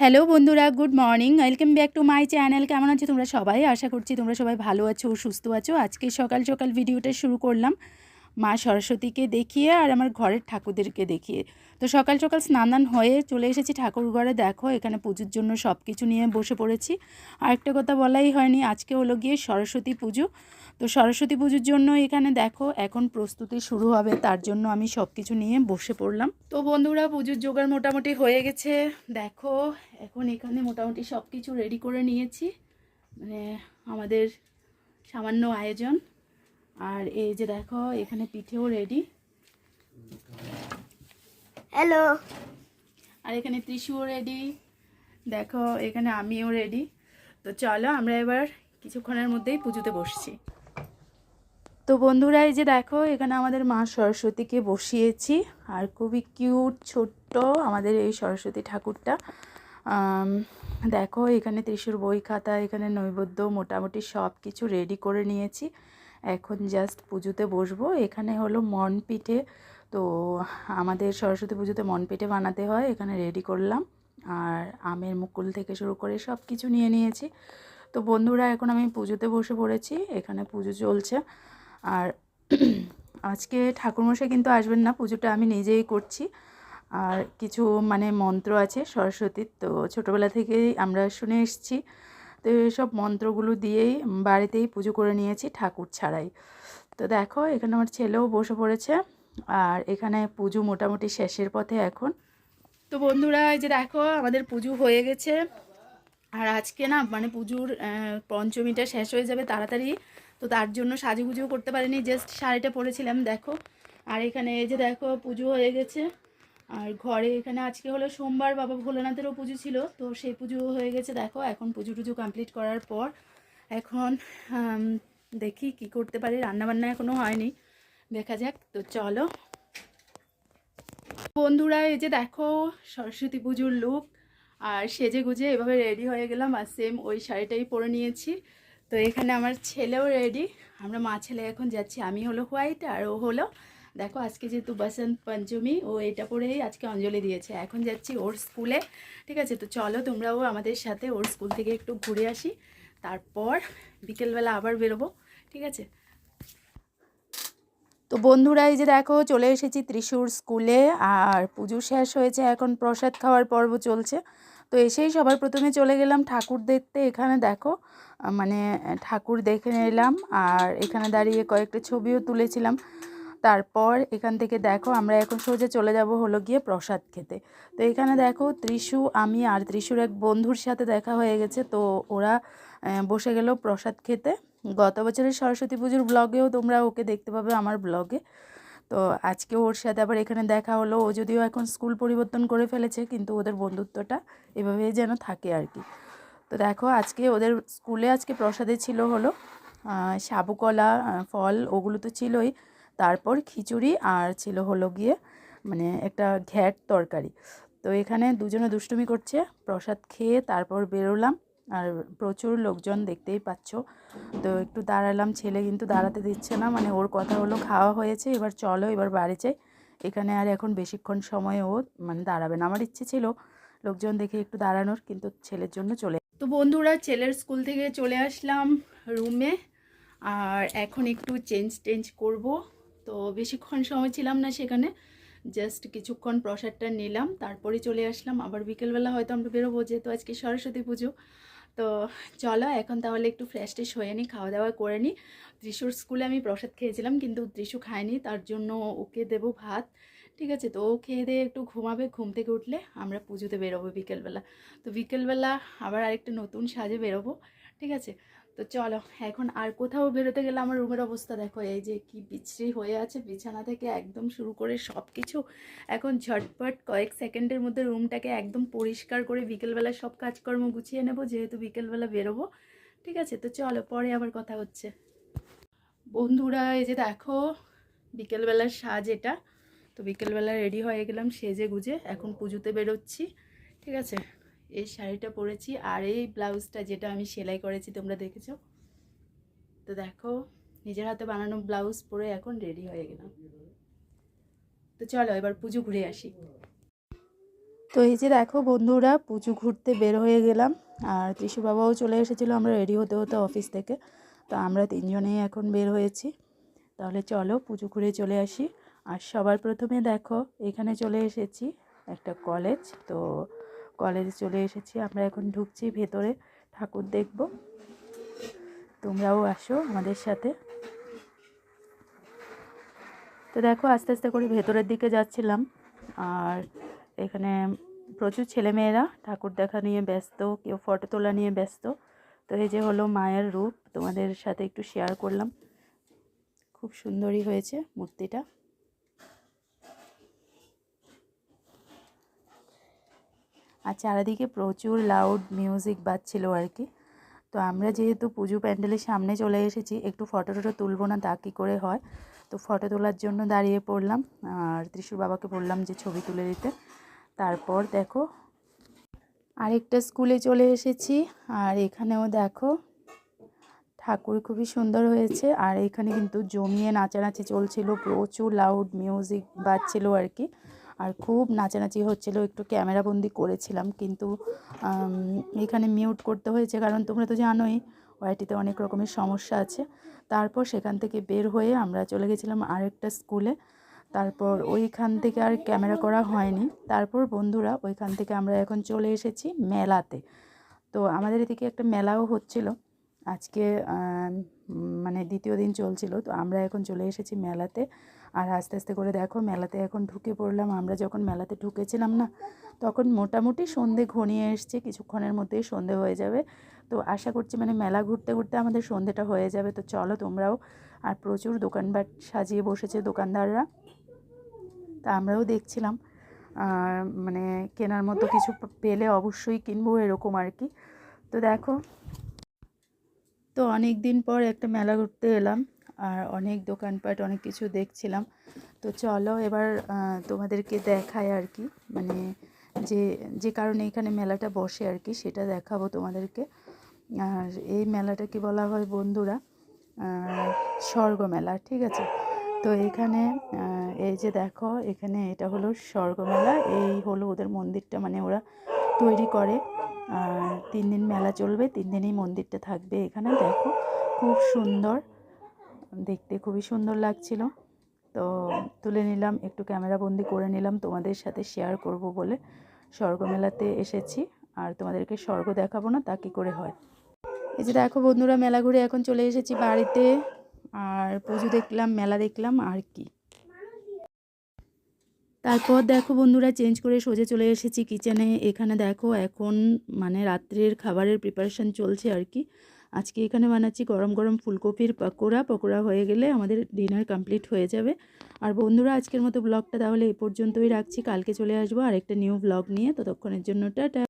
Hello বন্ধুরা, good morning, welcome back to my channel. কেমন আছো তোমরা সবাই? আশা করছি তোমরা সবাই ভালো আছো, সুস্থ আছো। আজকে সকাল সকাল ভিডিওটা শুরু করলাম। মা সরস্বতীকে দেখিয়ে আর আমার ঘরের ঠাকুরদেরকে দেখিয়ে। তো সকাল সকাল স্নান হয়ে চলে এসেছি ঠাকুর ঘরে। দেখো, এখানে পুজোর জন্য সব কিছু নিয়ে বসে পড়েছি। আর একটা কথা বলাই হয়নি, আজকে হলো গিয়ে সরস্বতী পুজো। তো সরস্বতী পুজোর জন্য এখানে দেখো, এখন প্রস্তুতি শুরু হবে, তার জন্য আমি সব কিছু নিয়ে বসে পড়লাম। তো বন্ধুরা, পুজোর জোগাড় মোটামুটি হয়ে গেছে। দেখো, এখন এখানে মোটামুটি সব কিছু রেডি করে নিয়েছি। মানে আমাদের সামান্য আয়োজন। আর এই যে দেখো এখানে পিঠেও রেডি হ্যালো আর এখানে ত্রিশুও রেডি দেখো এখানে আমিও রেডি তো চলো আমরা এবার কিছুক্ষণের মধ্যেই পুজোতে বসছি। তো বন্ধুরা এই যে দেখো এখানে আমাদের মা সরস্বতীকে বসিয়েছি। আর খুবই কিউট ছোট্ট আমাদের এই সরস্বতী ঠাকুরটা। দেখো এখানে ত্রিশুর বই খাতা এখানে নৈবেদ্য মোটামুটি সব কিছু রেডি করে নিয়েছি। এখন জাস্ট পুজোতে বসবো। এখানে হলো মন পিঠে। তো আমাদের সরস্বতী পুজোতে মন পিঠে বানাতে হয়, এখানে রেডি করলাম। আর আমের মুকুল থেকে শুরু করে সব কিছু নিয়ে নিয়েছি। তো বন্ধুরা, এখন আমি পুজোতে বসে পড়েছি, এখানে পুজো চলছে। আর আজকে ঠাকুরমশাই কিন্তু আসবেন না, পুজোটা আমি নিজেই করছি। আর কিছু মানে মন্ত্র আছে সরস্বতীর, তো ছোটোবেলা থেকেই আমরা শুনে এসেছি। তো এইসব মন্ত্রগুলো দিয়েই বাড়িতেই পুজো করে নিয়েছি ঠাকুর ছাড়াই। তো দেখো, এখানে আমার ছেলেও বসে পড়েছে আর এখানে পুজো মোটামুটি শেষের পথে এখন। তো বন্ধুরা, এই যে দেখো, আমাদের পুজো হয়ে গেছে। আর আজকে না মানে পুজোর পঞ্চমীটা শেষ হয়ে যাবে তাড়াতাড়ি। তো তার জন্য সাজুগুজু করতে পারিনি জাস্ট শাড়িটা পরেছিলাম, দেখো। আর এখানে এই যে দেখো, পুজো হয়ে গেছে। আর ঘরে এখানে আজকে হলো সোমবার, বাবা ভোলানাথেরও পুজো ছিল, তো সেই পুজো হয়ে গেছে, দেখো, এখন পুজো টুজো কমপ্লিট করার পর এখন দেখি কি করতে পারি, রান্নাবান্না এখনও হয়নি, দেখা যাক, তো চলো। বন্ধুরা, এই যে দেখো, সরস্বতী পুজোর লুক আর সেজে গুজে এভাবে রেডি হয়ে গেলাম, আর সেম ওই শাড়িটাই পরে নিয়েছি। তো এখানে আমার ছেলেও রেডি আমরা মা ছেলে এখন যাচ্ছি, আমি হলো হোয়াইট আর ও হলো দেখো, আজকে যেহেতু বসন্ত পঞ্চমী, ও এটা পরেই আজকে অঞ্জলি দিয়েছে। এখন যাচ্ছি ওর স্কুলে, ঠিক আছে? তো চলো, তোমরাও আমাদের সাথে ওর স্কুল থেকে একটু ঘুরে আসি। তারপর বিকেলবেলা আবার বেরোবো, ঠিক আছে? তো বন্ধুরা, এই যে দেখো, চলে এসেছি ত্রিশূর স্কুলে, আর পুজো শেষ হয়েছে, এখন প্রসাদ খাওয়ার পর্ব চলছে। তো এসেই সবার প্রথমে চলে গেলাম ঠাকুর দেখতে। এখানে দেখো মানে ঠাকুর দেখে নিলাম, আর এখানে দাঁড়িয়ে কয়েকটা ছবিও তুলেছিলাম। তারপর এখান থেকে দেখো আমরা এখন সোজা চলে যাব হলো গিয়ে প্রসাদ খেতে। তো এখানে দেখো ত্রিশু আমি আর ত্রিশুর এক বন্ধুর সাথে দেখা হয়ে গেছে। তো ওরা বসে গেল প্রসাদ খেতে। গত বছরের সরস্বতী পুজোর ব্লগেও তোমরা ওকে দেখতে পাবে আমার ব্লগে তো আজকে ওর সাথে আবার এখানে দেখা হলো। ও যদিও এখন স্কুল পরিবর্তন করে ফেলেছে কিন্তু ওদের বন্ধুত্বটা এভাবেই যেন থাকে আর কি। তো দেখো আজকে ওদের স্কুলে আজকে প্রসাদে ছিল হলো আহ, সাবু কলা আহ, ফল ওগুলো তো ছিলই। তারপর খিচুড়ি আর ছিল হলো গিয়ে মানে একটা ঘ্যাট তরকারি। তো এখানে দুজনে দুষ্টুমি করছে, প্রসাদ খেয়ে তারপর বেরোলাম। আর প্রচুর লোকজন দেখতেই পাচ্ছ। তো একটু দাঁড়ালাম, ছেলে কিন্তু দাঁড়াতে দিচ্ছে না মানে ওর কথা হলো খাওয়া হয়েছে, এবার চলো এবার বাড়ি চাই এখানে আর এখন বেশিক্ষণ সময় ও মানে দাঁড়াবে না। আমার ইচ্ছে ছিল লোকজন দেখে একটু দাঁড়ানোর, কিন্তু ছেলের জন্য চলে তো বন্ধুরা, ছেলের স্কুল থেকে চলে আসলাম রুমে। আর এখন একটু চেঞ্জ টেঞ্জ করব। তো বেশিক্ষণ সময় ছিলাম না সেখানে জাস্ট কিছুক্ষণ প্রসাদটা নিলাম, তারপরে চলে আসলাম। আবার বিকেলবেলা হয়তো আমরা বেরোবো, যেহেতু আজকে সরস্বতী পুজো। তো চলো, এখন তাহলে একটু ফ্রেশ ট্রেশ হয়ে নিই, খাওয়া দাওয়া করে নিই। ত্রিশুর স্কুলে আমি প্রসাদ খেয়েছিলাম, কিন্তু ত্রিশু খায়নি, তার জন্য ওকে দেবো ভাত, ঠিক আছে? তো ও খেয়ে দিয়ে একটু ঘুমাবে, ঘুম থেকে উঠলে আমরা পুজোতে বেরোবো বিকেলবেলা। তো বিকেলবেলা আবার আরেকটা নতুন সাজে বেরোবো, ঠিক আছে? তো চলো, এখন আর কোথাও বেরোতে গেলে আমার রুমের অবস্থা দেখো, এই যে কি বিচ্ছিরি হয়ে আছে, বিছানা থেকে একদম শুরু করে সব কিছু এখন ঝটপট কয়েক সেকেন্ডের মধ্যে রুমটাকে একদম পরিষ্কার করে বিকেলবেলা সব কাজকর্ম গুছিয়ে নেব, যেহেতু বিকেলবেলা বেরোবো। ঠিক আছে, তো চলো, পরে আবার কথা হচ্ছে। বন্ধুরা, এই যে দেখো, বিকেলবেলার সাজ এটা। তো বিকেলবেলা রেডি হয়ে গেলাম সেজে গুজে এখন পুজোতে বেরোচ্ছি। ঠিক আছে? এই শাড়িটা পরেছি আর এই ব্লাউজটা যেটা আমি সেলাই করেছি, তোমরা দেখেছ? তো দেখো, নিজের হাতে বানানো ব্লাউজ পরে এখন রেডি হয়ে গেলাম। তো চলো, এবার পুজো ঘুরে আসি। তো এই যে দেখো বন্ধুরা, পুজো ঘুরতে বের হয়ে গেলাম। আর ত্রিশু বাবাও চলে এসেছিল, আমরা রেডি হতে হতে অফিস থেকে। তো আমরা তিনজনেই এখন বের হয়েছি। তাহলে চলো, পুজো ঘুরে চলে আসি। আর সবার প্রথমে দেখো, এখানে চলে এসেছি একটা কলেজ। তো কলেজে চলে এসেছি। আমরা এখন ঢুকছি ভেতরে। ঠাকুর দেখব। তোমরাও আসো আমাদের সাথে। তো দেখো, আস্তে আস্তে করে ভেতরের দিকে যাচ্ছিলাম। আর এখানে প্রচুর ছেলেমেয়েরা ঠাকুর দেখা নিয়ে ব্যস্ত, কেউ ফটো তোলা নিয়ে ব্যস্ত। তো এই যে হলো মায়ের রূপ, তোমাদের সাথে একটু শেয়ার করলাম। খুব সুন্দরই হয়েছে মূর্তিটা। আর চারিদিকে প্রচুর লাউড মিউজিক বাজছিল আর কি। তো আমরা যেহেতু পুজো প্যান্ডেলের সামনে চলে এসেছি, একটু ফটো টটো তুলবো না তা কী করে হয়? তো ফটো তোলার জন্য দাঁড়িয়ে পড়লাম আর ত্রিশুর বাবাকে বললাম যে ছবি তুলে দিতে। তারপর দেখো, আরেকটা স্কুলে চলে এসেছি আর এখানেও দেখো, ঠাকুর খুবই সুন্দর হয়েছে আর এখানে কিন্তু জমিয়ে নাচানাচি চলছিল, প্রচুর লাউড মিউজিক বাজছিল আর কি। আর খুব নাচানাচি হচ্ছিল, একটু ক্যামেরাবন্দি করেছিলাম, কিন্তু এখানে মিউট করতে হয়েছে, কারণ তোমরা তো জানোই ওয়াইটিতে অনেক রকমের সমস্যা আছে। তারপর সেখান থেকে বের হয়ে আমরা চলে গেছিলাম আরেকটা স্কুলে। তারপর ওইখান থেকে আর ক্যামেরা করা হয়নি। তারপর বন্ধুরা, ওইখান থেকে আমরা এখন চলে এসেছি মেলাতে। তো আমাদের এদিকে একটা মেলাও হচ্ছিল। আজকে মানে দ্বিতীয় দিন চলছিল, তো আমরা এখন চলে এসেছি মেলাতে। আর আস্তে আস্তে করে দেখো মেলাতে এখন ঢুকে পড়লাম। আমরা যখন মেলাতে ঢুকেছিলাম না, তখন মোটামুটি সন্ধে ঘনিয়ে এসছে, কিছুক্ষণের মধ্যেই সন্ধে হয়ে যাবে। তো আশা করছি মানে মেলা ঘুরতে ঘুরতে আমাদের সন্ধেটা হয়ে যাবে। তো চলো তোমরাও, আর প্রচুর দোকানপাট সাজিয়ে বসেছে দোকানদাররা। তা আমরাও দেখছিলাম। আর মানে কেনার মতো কিছু পেলে অবশ্যই কিনবো এরকম আর কি। তো দেখো, তো অনেক দিন পর একটা মেলা ঘুরতে এলাম। আর অনেক দোকানপাট, অনেক কিছু দেখছিলাম। তো চলো এবার তোমাদেরকে দেখায় আর কি। মানে যে যে কারণে এখানে মেলাটা বসে আর কি, সেটা দেখাবো তোমাদেরকে। আর এই মেলাটা মেলাটাকে বলা হয় বন্ধুরা? স্বর্গ মেলা ঠিক আছে? তো এখানে এই যে দেখো, এখানে এটা হলো স্বর্গমেলা। এই হলো ওদের মন্দিরটা মানে ওরা তৈরি করে। আর তিন দিন মেলা চলবে, তিন দিনই মন্দিরটা থাকবে এখানে। দেখো, খুব সুন্দর। দেখতে খুবই সুন্দর লাগছিল। তো তুলে নিলাম, একটু ক্যামেরা বন্দি করে নিলাম, তোমাদের সাথে শেয়ার করব বলে। স্বর্গমেলাতে এসেছি, আর তোমাদেরকে স্বর্গ দেখাবো না, তা কী করে হয়? এই যে দেখো বন্ধুরা, মেলা ঘুরে এখন চলে এসেছি বাড়িতে, আর পুজো দেখলাম, মেলা দেখলাম, আর কি। তারপর দেখো বন্ধুরা চেঞ্জ করে সোজা চলে এসেছি কিচেনে এখানে দেখো এখন মানে রাত্রের খাবারের প্রিপারেশান চলছে আর কি। আজকে এখানে বানাচ্ছি গরম গরম ফুলকপির পকোড়া। পকোড়া হয়ে গেলে আমাদের ডিনার কমপ্লিট হয়ে যাবে। আর বন্ধুরা, আজকের মতো ব্লগটা তাহলে এ পর্যন্তই রাখছি। কালকে চলে আসব আরেকটা নিউ ব্লগ নিয়ে। ততক্ষণের জন্য, টাটা।